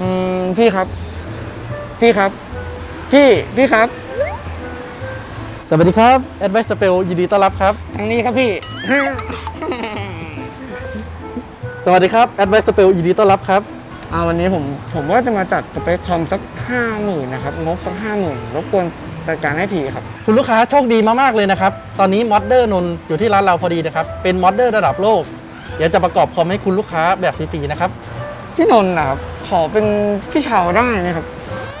อืมพี่ครับ พี่ครับ พี่พี่ครับ สวัสดีครับแอดไวซ์สเปลยินดีต้อนรับครับ ทางนี้ครับพี่ สวัสดีครับแอดไวซ์สเปลยินดีต้อนรับครับเอาวันนี้ผมผมว่าจะมาจัดสเปคคอมสักห้าหมื่นนะครับงบสักห้าหมื่นรบกวนจัดการให้ทีครับ คุณลูกค้าโชคดีมาก ๆ เลยนะครับ ตอนนี้มอดเดอร์นนท์อยู่ที่ร้านเราพอดีนะครับ เป็นมอดเดอร์ระดับโลก เดี๋ยวจะประกอบคอมให้คุณลูกค้าแบบฟรีๆนะครับ พี่นนท์นะครับ ขอเป็นพี่ชาวได้ไหมครับ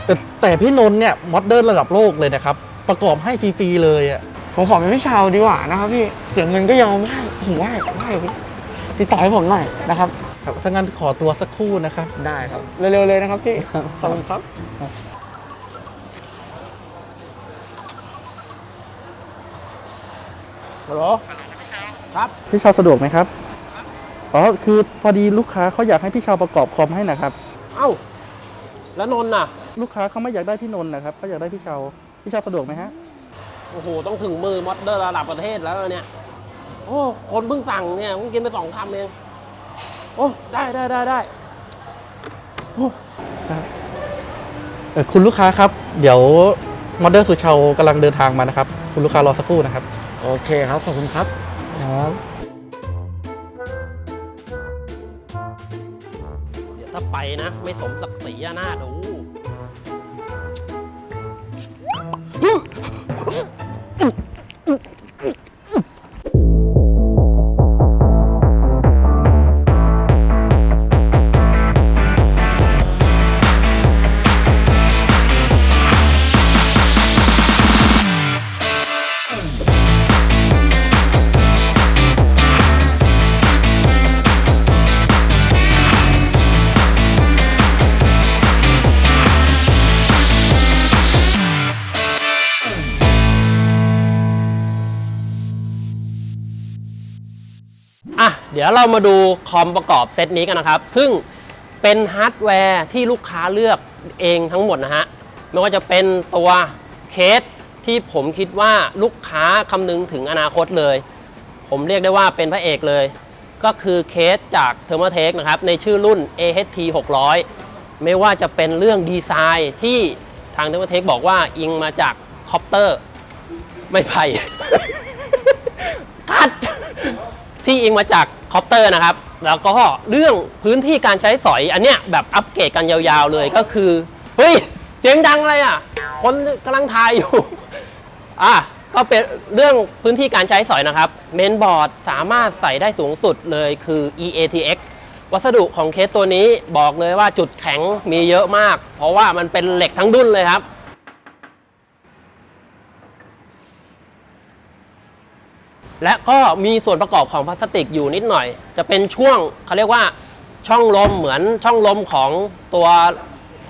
แต่แต่พี่นนท์เนี่ยมอดเดอร์ระดับโลกเลยนะครับ ประกอบให้ฟรีๆเลยอะผมขอเป็นพี่ชาวดีกว่านะครับพี่เสียเงินก็ยอมได้ผมไหว้ไหว้พี่ติดต่อให้ผมหน่อยนะครับ ครับถ้างั้นขอตัวสักครู่นะครับ ได้ครับ เร็วๆเลยนะครับพี่ครับขอบคุณครับ ฮัลโหลครับพี่ชาวสะดวกไหมครับ อ๋อ คือพอดีลูกค้าเขาอยากให้พี่ชาวประกอบคอมให้นะครับ เอ้า แล้วนนท์น่ะ ลูกค้าเขาไม่อยากได้พี่นนท์นะครับเขาอยากได้พี่ชาวพี่ชาวสะดวกไหมฮะโอ้โห ต้องถึงมือมอดเดอร์ระดับประเทศแล้วเนี่ย โอ้ คนเพิ่งสั่งเนี่ยเพิ่งกินไปสองคำเอง โอ้ ได้ได้ได้ได้เออคุณลูกค้าครับ เดี๋ยวมอเดอร์สุชาวกำลังเดินทางมานะครับ คุณลูกค้ารอสักครู่นะครับ โอเคครับ ขอบคุณครับ ครับ นะ ไม่สมศักดิ์ศรีอะหน้าดูอ ดี๋ยวเรามาดูคอมประกอบเซตนี้กันนะครับ ซึ่งเป็นฮาร์ดแวร์ที่ลูกค้าเลือกเองทั้งหมดนะฮะ ไม่ว่าจะเป็นตัวเคสที่ผมคิดว่าลูกค้าคำนึงถึงอนาคตเลย ผมเรียกได้ว่าเป็นพระเอกเลย ก็คือเคสจาก t h e r m a t e c h นะครับ ในชื่อรุ่น AHT 600 ไม่ว่าจะเป็นเรื่องดีไซน์ที่ทาง t h e r m a t e c h บอกว่าอิงมาจากคอปเตอร์ ไม่ไผ่คัดที่อิงมาจาก คอปเตอร์นะครับ แล้วก็เรื่องพื้นที่การใช้สอยอันเนี้ยแบบอัปเกรดกันยาวๆเลยก็คือ เฮ้ย เสียงดังอะไรอะ คนกำลังทายอยู่ อะก็เป็นเรื่องพื้นที่การใช้สอยนะครับ เมนบอร์ดสามารถใส่ได้สูงสุดเลยคือ EATX วัสดุของเคสตัวนี้บอกเลยว่าจุดแข็งมีเยอะมาก เพราะว่ามันเป็นเหล็กทั้งดุนเลยครับ และก็มีส่วนประกอบของพลาสติกอยู่นิดหน่อย จะเป็นช่วงเขาเรียกว่าช่องลมเหมือนช่องลมของตัว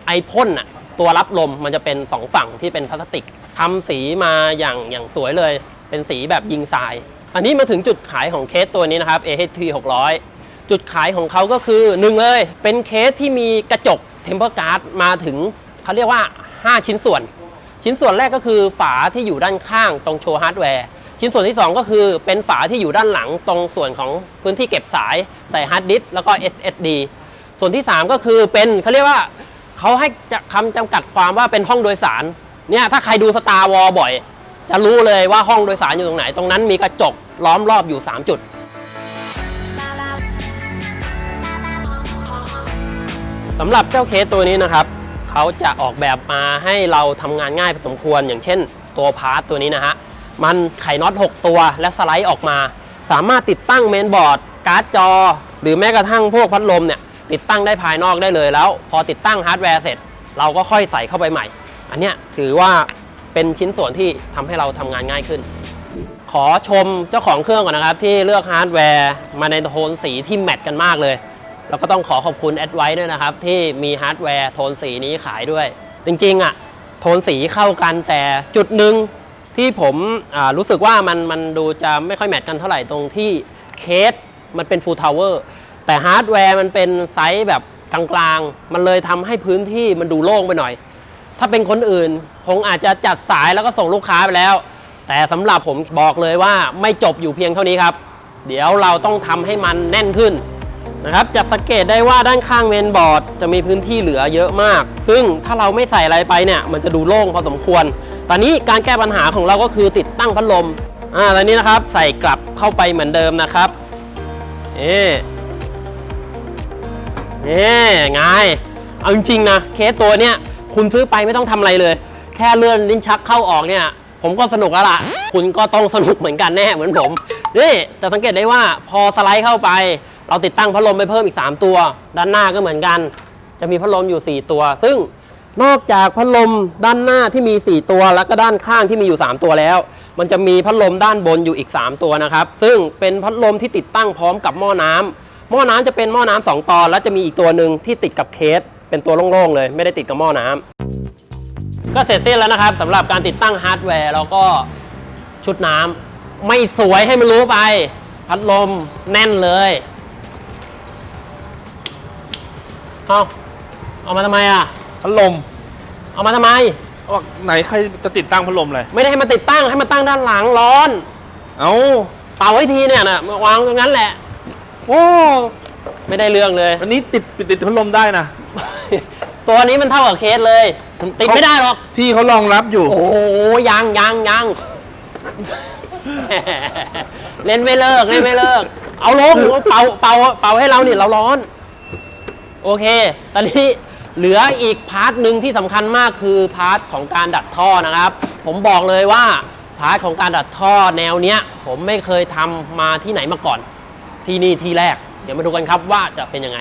ไอพ่นน่ะตัวรับลมมันจะเป็นสองฝั่งที่เป็นพลาสติกทำสีมาอย่างอย่างสวยเลย เป็นสีแบบยิงทราย อันนี้มาถึงจุดขายของเคสตัวนี้นะครับ AHT 600 จุดขายของเขาก็คือหนึ่งเลยเป็นเคสที่มีกระจกเทมเพอร์การ์ดมาถึงเขาเรียกว่า 5 ชิ้นส่วน ชิ้นส่วนแรกก็คือฝาที่อยู่ด้านข้างตรงโชว์ฮาร์ดแวร์ ชิ้นส่วนที่ 2 ก็คือเป็นฝาที่อยู่ด้านหลังตรงส่วนของพื้นที่เก็บสายใส่ฮาร์ดดิสก์แล้วก็ SSD ส่วนที่ 3 ก็คือเป็นเขาเรียกว่าเขาให้จะคำจำกัดความว่าเป็นห้องโดยสารเนี่ยถ้าใครดูสตาร์วอลบ่อย จะรู้เลยว่าห้องโดยสารอยู่ตรงไหน ตรงนั้นมีกระจกล้อมรอบอยู่ 3 จุดสำหรับเจ้าเคสตัวนี้นะครับเขาจะออกแบบมาให้เราทำงานง่ายพอสมควร อย่างเช่นตัวพาร์ทตัวนี้นะฮะ มันไขน็อต 6 ตัวและสไลด์ออกมา สามารถติดตั้งเมนบอร์ด การ์ดจอ หรือแม้กระทั่งพวกพัดลมเนี่ยติดตั้งได้ภายนอกได้เลยแล้ว พอติดตั้งฮาร์ดแวร์เสร็จ เราก็ค่อยใส่เข้าไปใหม่ อันเนี้ยถือว่าเป็นชิ้นส่วนที่ทำให้เราทำงานง่ายขึ้น ขอชมเจ้าของเครื่องก่อนนะครับ ที่เลือกฮาร์ดแวร์มาในโทนสีที่แมทกันมากเลยแล้วก็ต้องขอขอบคุณแอดไวด้วยนะครับ ที่มีฮาร์ดแวร์โทนสีนี้ขายด้วย จริงๆอะโทนสีเข้ากันแต่จุดหนึ่ง ที่ผมรู้สึกว่ามันมันดูจะไม่ค่อยแมทกันเท่าไหร่ตรงที่เคสมันเป็นฟูลทาวเวอร์แต่ฮาร์ดแวร์มันเป็นไซส์แบบกลางๆ มันเลยทำให้พื้นที่มันดูโล่งไปหน่อย ถ้าเป็นคนอื่นคงอาจจะจัดสายแล้วก็ส่งลูกค้าไปแล้ว แต่สำหรับผมบอกเลยว่าไม่จบอยู่เพียงเท่านี้ครับ เดี๋ยวเราต้องทำให้มันแน่นขึ้น นะครับจะสังเกตได้ว่าด้านข้างเมนบอร์ดจะมีพื้นที่เหลือเยอะมาก ซึ่งถ้าเราไม่ใส่อะไรไปเนี่ยมันจะดูโล่งพอสมควร ตอนนี้การแก้ปัญหาของเราก็คือติดตั้งพัดลมอ่าตอนนี้นะครับใส่กลับเข้าไปเหมือนเดิมนะครับเอ๊เอ๊ไงเอาจริงๆนะเคสตัวเนี้ยคุณซื้อไปไม่ต้องทำอะไรเลย แค่เลื่อนลิ้นชักเข้าออกเนี่ย ผมก็สนุกแล้วล่ะ คุณก็ต้องสนุกเหมือนกันแน่เหมือนผมนี่จะสังเกตได้ว่าพอสไลด์เข้าไป เราติดตั้งพัดลมไปเพิ่มอีก 3 ตัว ด้านหน้าก็เหมือนกัน จะมีพัดลมอยู่ 4 ตัว ซึ่งนอกจากพัดลมด้านหน้าที่มี 4 ตัว แล้วก็ด้านข้างที่มีอยู่ 3 ตัวแล้ว มันจะมีพัดลมด้านบนอยู่อีก 3 ตัวนะครับ ซึ่งเป็นพัดลมที่ติดตั้งพร้อมกับหม้อน้ำหม้อน้ำจะเป็นหม้อน้ำสองตอน แล้วจะมีอีกตัวหนึ่งที่ติดกับเคส เป็นตัวโล่งๆเลย ไม่ได้ติดกับหม้อน้ำก็เสร็จสิ้นแล้วนะครับสำหรับการติดตั้งฮาร์ดแวร์แล้วก็ชุดน้ำไม่สวยให้มันรู้ไป พัดลมแน่นเลย เอาเอามาทำไมอะ พัดลมเอามาทำไมว่าไหนใครจะติดตั้งพัดลมเลย ไม่ได้ให้มาติดตั้งให้มาตั้งด้านหลังร้อน เอ้าเป่าไว้ทีเนี่ยนะมาวางตรงนั้นแหละ โอ้ไม่ได้เรื่องเลย อันนี้ติดติดติดพัดลมได้นะ ตัวนี้มันเท่ากับเคสเลย ติดไม่ได้หรอก ที่เขารองรับอยู่ โอ้โหยังยังยังเล่นไม่เลิกเล่นไม่เลิก เอาลงเป่าเป่าเป่าให้เราเนี่ยเราร้อน โอเค ตอนนี้เหลืออีกพาร์ทหนึ่งที่สำคัญมากคือพาร์ทของการดัดท่อนะครับ ผมบอกเลยว่าพาร์ทของการดัดท่อแนวเนี้ย ผมไม่เคยทำมาที่ไหนมาก่อน ที่นี่ที่แรก เดี๋ยวมาดูกันครับว่าจะเป็นยังไง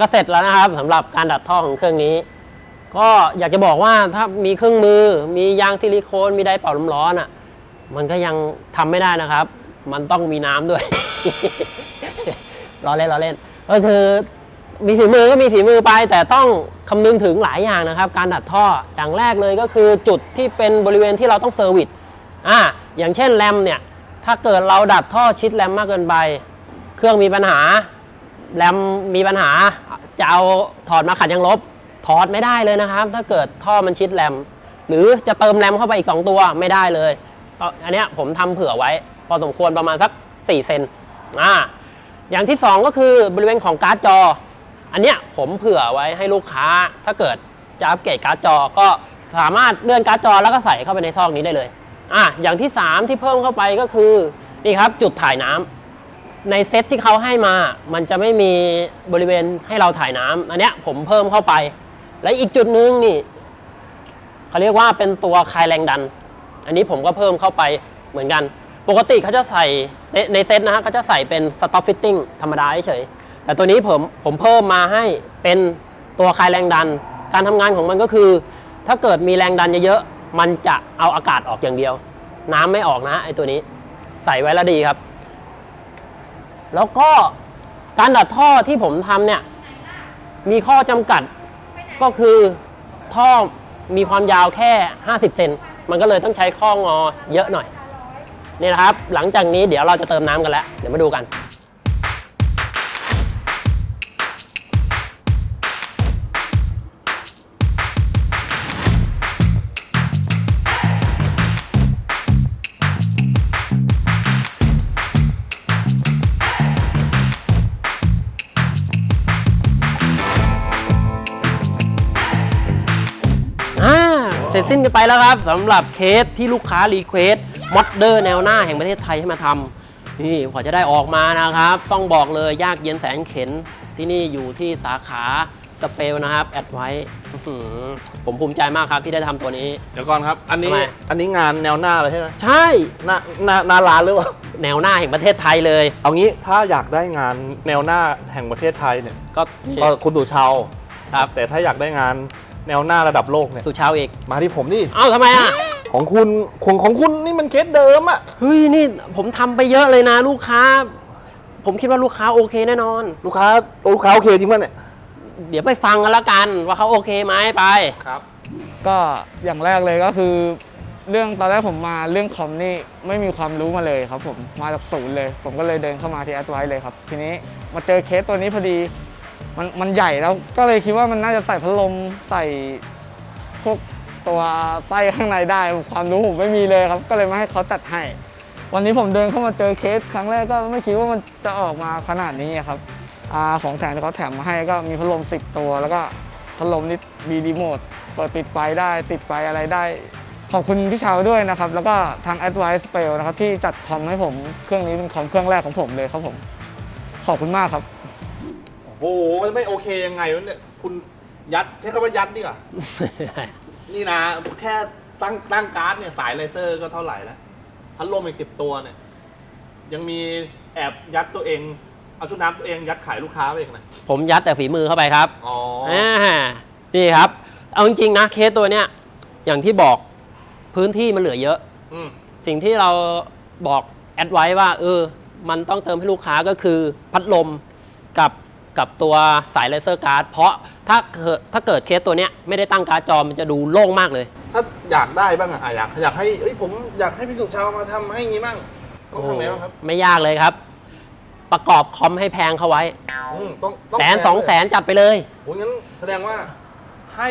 ก็เสร็จแล้วนะครับสำหรับการดัดท่อของเครื่องนี้ ก็อยากจะบอกว่าถ้ามีเครื่องมือ มียางซิลิโคนมีไดร์เป่าลมร้อนอะ มันก็ยังทำไม่ได้นะครับ มันต้องมีน้ำด้วย ล้อเล่นล้อเล่น ก็คือมีฝีมือก็มีฝีมือไป แต่ต้องคำนึงถึงหลายอย่างนะครับ การดัดท่ออย่างแรกเลยก็คือจุดที่เป็นบริเวณที่เราต้องเซอร์วิสอ่าอย่างเช่นแรมเนี่ยถ้าเกิดเราดัดท่อชิดแรมมากเกินไป เครื่องมีปัญหา แรมมีปัญหาจะเอาถอดมาขัดยางลบ ถอดไม่ได้เลยนะครับ ถ้าเกิดท่อมันชิดแรมหรือจะเติมแรมเข้าไปอีก 2 ตัวไม่ได้เลย อันนี้ผมทำเผื่อไว้ พอสมควรประมาณสัก 4 เซนอ่าอย่างที่ 2 ก็คือบริเวณของการ์ดจอ อันเนี้ยผมเผื่อไว้ให้ลูกค้า ถ้าเกิดจะอัปเกรดการ์ดจอก็สามารถเลื่อนการ์ดจอแล้วก็ใส่เข้าไปในซอกนี้ได้เลยอะอย่างที่ 3 ที่เพิ่มเข้าไปก็คือนี่ครับจุดถ่ายน้ำ ในเซตที่เขาให้มา มันจะไม่มีบริเวณให้เราถ่ายน้ำอันเนี้ยผมเพิ่มเข้าไป และอีกจุดหนึงนี่เขาเรียกว่าเป็นตัวคลายแรงดัน อันนี้ผมก็เพิ่มเข้าไปเหมือนกัน ปกติเขาจะใส่ในในเซตนะฮะเขาจะใส่เป็นสต็อปฟิตติ้งธรรมดาเฉย แต่ตัวนี้ผมผมเพิ่มมาให้เป็นตัวคลายแรงดัน การทำงานของมันก็คือ ถ้าเกิดมีแรงดันเยอะๆ มันจะเอาอากาศออกอย่างเดียว น้ำไม่ออกนะไอ้ตัวนี้ ใส่ไว้แล้วดีครับ แล้วก็การดัดท่อที่ผมทำเนี่ยมีข้อจำกัดก็คือท่อมีความยาวแค่ 50 เซนมันก็เลยต้องใช้ข้องอเยอะหน่อยนี่นะครับ หลังจากนี้เดี๋ยวเราจะเติมน้ำกันแล้ว เดี๋ยวมาดูกัน เสร็จสิ้นกันไปแล้วครับสำหรับเคสที่ลูกค้ารีเควสมอดเดอร์แนวหน้าแห่งประเทศไทยให้มาทำนี่กว่าจะได้ออกมานะครับ ต้องบอกเลยยากเย็นแสนเข็นที่นี่อยู่ที่สาขาสเปลนะครับ แอดไว้ผมภูมิใจมากครับที่ได้ทำตัวนี้ เดี๋ยวก่อนครับ อันนี้ทำไม อันนี้งานแนวหน้าเลยใช่ไหมใช่ หน้าหน้าหน้าร้านหรือเปล่า แนวหน้าแห่งประเทศไทยเลย เอางี้ถ้าอยากได้งานแนวหน้าแห่งประเทศไทยเนี่ยก็นี่ก็คุณสุชาวครับ แต่ถ้าอยากได้งาน แนวหน้าระดับโลกเนี่ยสุชาวเอกมาที่ผมนี่ เอ้าทำไมอะ ของคุณของของคุณนี่มันเคสเดิมอะเฮ้ยนี่ผมทำไปเยอะเลยนะ ลูกค้า ผมคิดว่าลูกค้าโอเคแน่นอน ลูกค้าลูกค้าโอเคจริงป่ะเนี่ยเดี๋ยวไปฟังกันแล้วกันว่าเขาโอเคไหมไป ครับ ก็อย่างแรกเลยก็คือ เรื่องตอนแรกผมมาเรื่องคอมนี่ไม่มีความรู้มาเลยครับผมมาจากศูนย์เลย ผมก็เลยเดินเข้ามาที่แอดไวเลยครับ ทีนี้มาเจอเคสตัวนี้พอดี มันมันใหญ่แล้วก็เลยคิดว่ามันน่าจะใส่พัดลมใส่พวกตัวไส้ข้างในได้ ความรู้ผมไม่มีเลยครับ ก็เลยมาให้เขาจัดให้ วันนี้ผมเดินเข้ามาเจอเคสครั้งแรกก็ไม่คิดว่ามันจะออกมาขนาดนี้ครับอของแถมที่เขาแถมมาให้ก็มีพัดลม10ตัว แล้วก็พัดลมนี่มีรีโมทเปิดปิดไฟได้ติดไฟอะไรได้ ขอบคุณพี่ชาวด้วยนะครับ แล้วก็ทาง Advice s p e l นะครับที่จัดคอมให้ผมเครื่องนี้เป็นคอมเครื่องแรกของผมเลยครับผม ขอบคุณมากครับ โอ้โหมันไม่โอเคยังไงวะเนี่ยคุณยัดใช้คำว่ายัดดีกว่านี่นะแค่ตั้งตั้งการ์ดเนี่ยสายเลเซอร์ก็เท่าไหร่แล้วพัดลมอีกสิบตัวเนี่ย ยังมีแอบยัดตัวเอง เอาชุดน้ำตัวเองยัดขายลูกค้าไปเองนะผมยัดแต่ฝีมือเข้าไปครับอ๋ออ่านี่ครับ เอาจริงๆนะเคสตัวเนี้ยอย่างที่บอกพื้นที่มันเหลือเยอะอืมสิ่งที่เราบอกแอดไว้ว่า เออ มันต้องเติมให้ลูกค้าก็คือพัดลมกับ กับตัวสายเลเซอร์การ์ดเพราะถ้าเกิดถ้าเกิดเคสตัวเนี้ยไม่ได้ตั้งการ์ดจอมันจะดูโล่งมากเลย ถ้าอยากได้บ้างอะอะอยากอยากให้เอ้ยผมอยากให้พี่สุชาวมาทำให้งี้บ้างต้องทำไงบ้างครับไม่ยากเลยครับ ประกอบคอมให้แพงเข้าไว้ อืมต้องต้แสนสองแสนจัดไปเลย โอ้ยงั้นแสดงว่าให้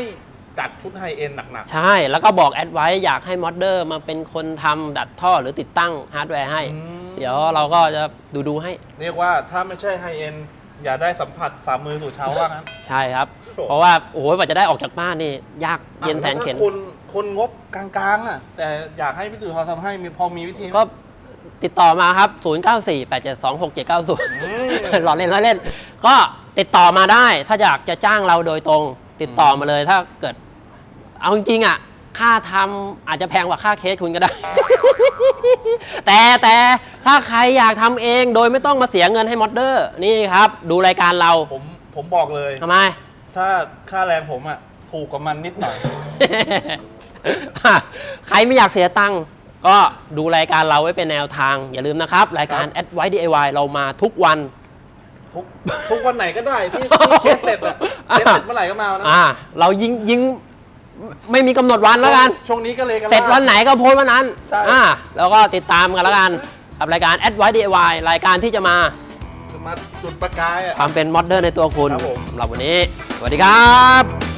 จัดชุดไฮเอ็นหนักใช่ แล้วก็บอกแอดไว้อยากให้มอดเดอร์มาเป็นคนทำดัดท่อหรือติดตั้งฮาร์ดแวร์ให้ ๆอืมเดี๋ยวเราก็จะดูดูๆให้ เรียกว่าถ้าไม่ใช่ไฮเอ็น อย่าได้สัมผัสฝ่ามือสุชาวว่างั้น ใช่ครับโอ้เพราะว่าโอ้โหกว่าจะได้ออกจากบ้านนี่ ยากเย็นแสนเข็นอะล้วถ้าคนคนงบกลางๆอะแต่อยากให้พี่สุชาวทำให้มีพอมีวิธีไหมก็ติดต่อมาครับ 0 9 4 8 7 2 6 7 9ม0หล่อเล่นล้อเล่น ก็ติดต่อมาได้ ถ้าอยากจะจ้างเราโดยตรง ติดต่อมาเลยถ้าเกิด เอาจริงๆอะ ค่าทำอาจจะแพงกว่าค่าเคสคุณก็ได้ แต่แต่ถ้าใครอยากทำเองโดยไม่ต้องมาเสียเงินให้มอดเดอร์นี่ครับ ดูรายการเราผมผมบอกเลยทำไม ถ้าค่าแรงผมอะถูกกว่ามันนิดหน่อย ใครไม่อยากเสียตังค์ก็ดูรายการเราไว้เป็นแนวทาง อย่าลืมนะครับ รายการครับ a d v i c e DIY เรามาทุกวัน ทุกทุกวันไหนก็ได้ที่ที่เคสเสร็จอะเคสเสร็จเมื่อไหร่ก็มานะ อ่า เรายิงยิง ไม่มีกำหนดวันแล้วกัน ช่วงนี้ก็เลยกัน เสร็จวันไหนก็โพสต์วันนั้นใช่ อ่าแล้วก็ติดตามกันแล้วกันกับรายการ a d v i c e DIY รายการที่จะมามาจุดประกายอะ ความเป็นมอดเดิร์นในตัวคุณครับผม สำหรับวันนี้ สวัสดีครับ